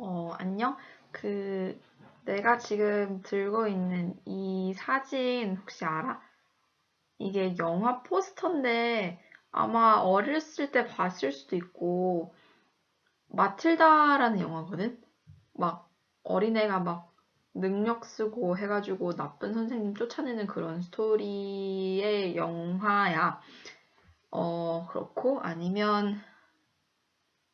어, 안녕? 그, 내가 지금 들고 있는 이 사진 혹시 알아? 이게 영화 포스터인데 아마 어렸을 때 봤을 수도 있고, 마틸다라는 영화거든? 막 어린애가 막 능력 쓰고 해가지고 나쁜 선생님 쫓아내는 그런 스토리의 영화야. 어, 그렇고, 아니면,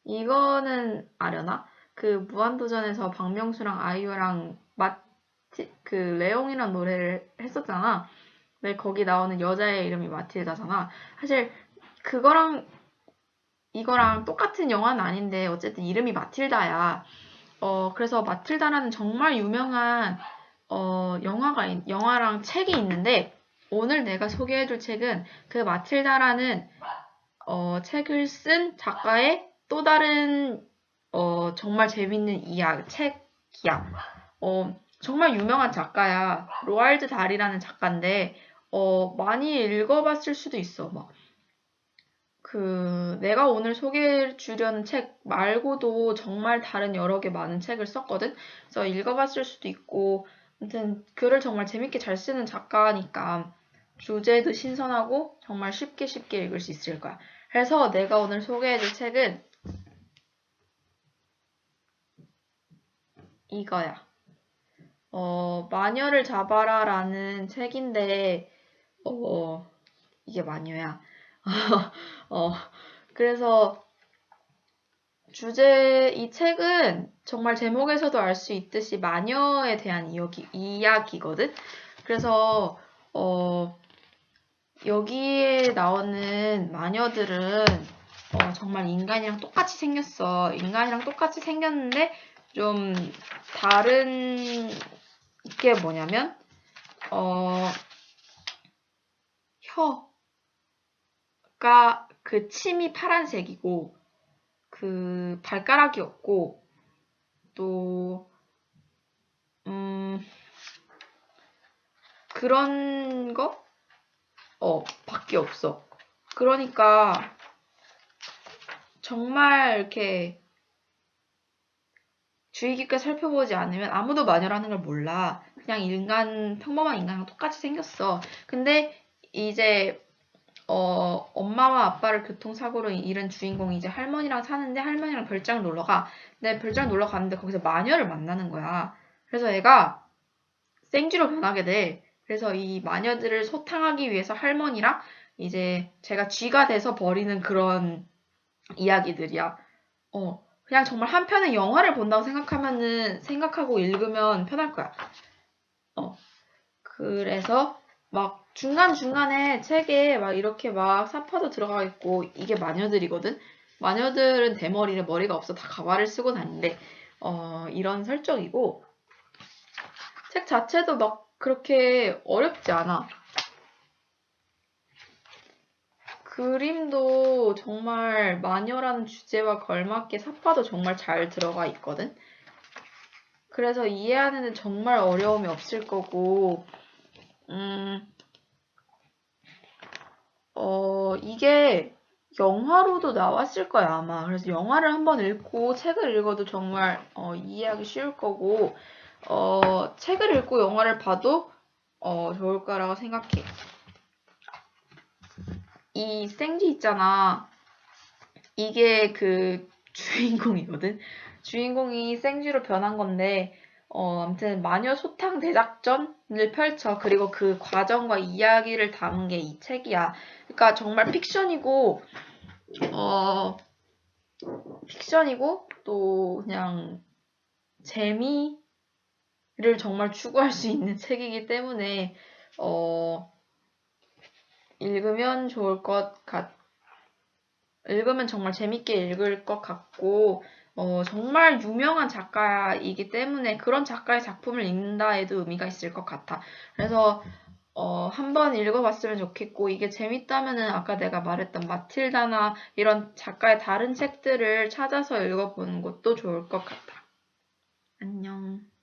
이거는 아려나? 그 무한도전에서 박명수랑 아이유랑 마티, 그 레옹이란 노래를 했었잖아. 근데 거기 나오는 여자의 이름이 마틸다잖아. 사실 그거랑 이거랑 똑같은 영화는 아닌데 어쨌든 이름이 마틸다야. 어, 그래서 마틸다라는 정말 유명한 어, 영화가 있- 영화랑 책이 있는데 오늘 내가 소개해줄 책은 그 마틸다라는 어, 책을 쓴 작가의 또 다른 어, 정말 재밌는 이야기, 책이야. 어, 정말 유명한 작가야. 로알드 달이라는 작가인데, 어, 많이 읽어봤을 수도 있어. 막, 그, 내가 오늘 소개해 주려는 책 말고도 정말 다른 여러 개 많은 책을 썼거든? 그래서 읽어봤을 수도 있고, 아무튼, 글을 정말 재밌게 잘 쓰는 작가니까, 주제도 신선하고, 정말 쉽게 쉽게 읽을 수 있을 거야. 그래서 내가 오늘 소개해 줄 책은 이거야. 어, 마녀를 잡아라 라는 책인데, 어, 이게 마녀야. 어, 그래서 주제, 이 책은 정말 제목에서도 알 수 있듯이 마녀에 대한 이야기, 이야기거든? 그래서, 어, 여기에 나오는 마녀들은 어, 정말 인간이랑 똑같이 생겼어. 인간이랑 똑같이 생겼는데, 좀 다른 게 뭐냐면 어 혀가 그 침이 파란색이고 그 발가락이 없고 또 음, 그런 거? 어, 밖에 없어. 그러니까 정말 이렇게 주의 깊게 살펴보지 않으면 아무도 마녀라는 걸 몰라. 그냥 인간, 평범한 인간이랑 똑같이 생겼어. 근데 이제, 어, 엄마와 아빠를 교통사고로 잃은 주인공이 이제 할머니랑 사는데 할머니랑 별장 놀러 가. 근데 별장 놀러 가는데 거기서 마녀를 만나는 거야. 그래서 애가 생쥐로 변하게 돼. 그래서 이 마녀들을 소탕하기 위해서 할머니랑 이제 제가 쥐가 돼서 버리는 그런 이야기들이야. 어. 그냥 정말 한 편의 영화를 본다고 생각하면은, 생각하고 읽으면 편할 거야. 어. 그래서 막 중간중간에 책에 막 이렇게 막 사파도 들어가 있고, 이게 마녀들이거든? 마녀들은 대머리에 머리가 없어 다 가발을 쓰고 다니는데, 어, 이런 설정이고, 책 자체도 막 그렇게 어렵지 않아. 그림도 정말 마녀라는 주제와 걸맞게 사파도 정말 잘 들어가 있거든. 그래서 이해하는 데 정말 어려움이 없을 거고, 음, 어, 이게 영화로도 나왔을 거야, 아마. 그래서 영화를 한번 읽고 책을 읽어도 정말 어, 이해하기 쉬울 거고, 어, 책을 읽고 영화를 봐도 어, 좋을 거라고 생각해. 이 생쥐 있잖아. 이게 그 주인공이거든. 주인공이 생쥐로 변한 건데, 어, 아무튼 마녀 소탕 대작전을 펼쳐. 그리고 그 과정과 이야기를 담은 게 이 책이야. 그러니까 정말 픽션이고, 어, 픽션이고, 또 그냥 재미를 정말 추구할 수 있는 책이기 때문에, 어, 읽으면 좋을 것 같, 읽으면 정말 재밌게 읽을 것 같고, 어, 정말 유명한 작가이기 때문에 그런 작가의 작품을 읽는다 해도 의미가 있을 것 같아. 그래서, 어, 한번 읽어봤으면 좋겠고, 이게 재밌다면은 아까 내가 말했던 마틸다나 이런 작가의 다른 책들을 찾아서 읽어보는 것도 좋을 것 같아. 안녕.